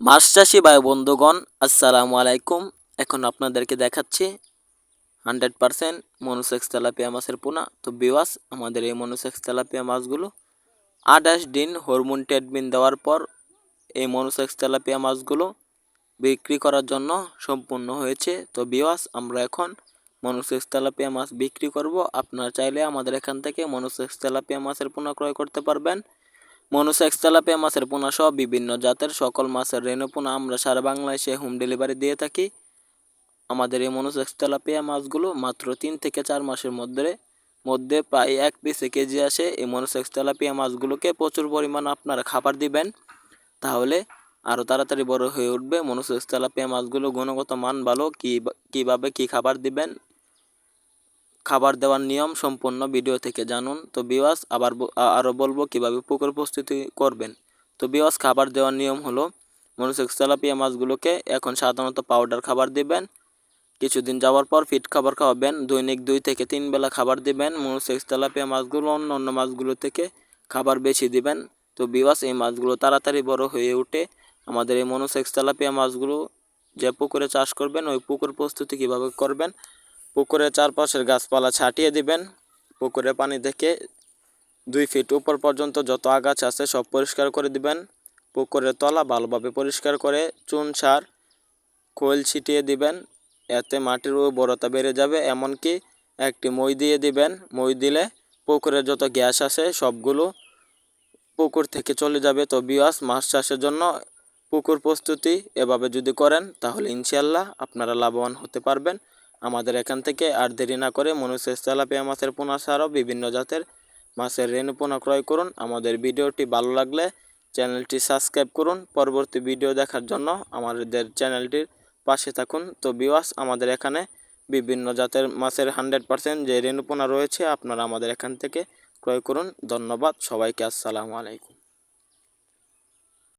মাছ চাষি ভাই বন্ধুগণ, আসসালামু আলাইকুম। এখন আপনাদেরকে দেখাচ্ছি হান্ড্রেড পারসেন্ট মনুসেক্স তেলাপিয়া মাছের পোনা। তো বিওয়াস আমাদের এই মনুসেক্স তেলাপিয়া মাছগুলো আঠাশ দিন হরমোন ট্রেডমিন দেওয়ার পর এই মনুসেক্স তেলাপিয়া মাছগুলো বিক্রি করার জন্য সম্পূর্ণ হয়েছে। তো বিওয়াস আমরা এখন মনুসেক্স তেলাপিয়া মাছ বিক্রি করব। আপনারা চাইলে আমাদের এখান থেকে মনুসেক্স তেলাপিয়া মাছের পোনা ক্রয় করতে পারবেন। মনুসেক্স তেলাপিয়া মাছের পোনা সহ বিভিন্ন জাতের সকল মাছের রেণু পোনা আমরা সারা বাংলাদেশে হোম ডেলিভারি দিয়ে থাকি। আমাদের এই মনুসেক্স তেলাপিয়া মাছগুলো মাত্র তিন থেকে চার মাসের মধ্যে মধ্যে প্রায় এক পিসে কেজি আসে। এই মনুসেক্স তেলাপিয়া মাছগুলোকে প্রচুর পরিমাণ আপনারা খাবার দিবেন। তাহলে আরও তাড়াতাড়ি বড় হয়ে উঠবে মনুসেক্স তেলাপিয়া মাছগুলো গুণগত মান ভালো, কী কীভাবে কী খাবার দিবেন খাবার দেওয়ার নিয়ম সম্পূর্ণ ভিডিও থেকে জানুন। তো বিওয়াস আবার আরও বলব কীভাবে পুকুর প্রস্তুতি করবেন। তো বিওয়াস খাবার দেওয়ার নিয়ম হলো মনোসেক্স তেলাপিয়া মাছগুলোকে এখন সাধারণত পাউডার খাবার দিবেন। কিছুদিন যাওয়ার পর ফিট খাবার খাওয়াবেন। দৈনিক দুই থেকে তিন বেলা খাবার দিবেন। মনোসেক্স তেলাপিয়া মাছগুলো অন্য অন্য মাছগুলো থেকে খাবার বেশি দিবেন। তো বিওয়াস এই মাছগুলো তাড়াতাড়ি বড় হয়ে উঠে আমাদের এই মনোসেক্স তেলাপিয়া মাছগুলো যে পুকুরে চাষ করবেন, ওই পুকুর প্রস্তুতি কীভাবে করবেন পুকুরের চারপাশের গাছপালা ছাটিয়ে দিবেন। পুকুরে পানি থেকে দুই ফিট উপর পর্যন্ত যত আগাছা আছে সব পরিষ্কার করে দিবেন। পুকুরের তলা ভালোভাবে পরিষ্কার করে চুন, সার, খোল ছিটিয়ে দিবেন। এতে মাটির উর্বরতা বেড়ে যাবে, এমনকি একটি মই দিয়ে দিবেন। মই দিলে পুকুরের যত গ্যাস আছে সবগুলো পুকুর থেকে চলে যাবে। তো বিয়াস মাছ চাষের জন্য পুকুর প্রস্তুতি এভাবে যদি করেন, তাহলে ইনশাল্লাহ আপনারা লাভবান হতে পারবেন। আমাদের এখান থেকে আর দেরি না করে মনুষ্যের তেলাপিয়া মাছের পোনা ছাড়াও বিভিন্ন জাতের মাছের রেণু পোনা ক্রয় করুন। আমাদের ভিডিওটি ভালো লাগলে চ্যানেলটি সাবস্ক্রাইব করুন। পরবর্তী ভিডিও দেখার জন্য আমাদের চ্যানেলটির পাশে থাকুন। তো বিওয়াস আমাদের এখানে বিভিন্ন জাতের মাছের হান্ড্রেড পারসেন্ট যে রেণুপোনা রয়েছে, আপনারা আমাদের এখান থেকে ক্রয় করুন। ধন্যবাদ, সবাইকে আসসালামু আলাইকুম।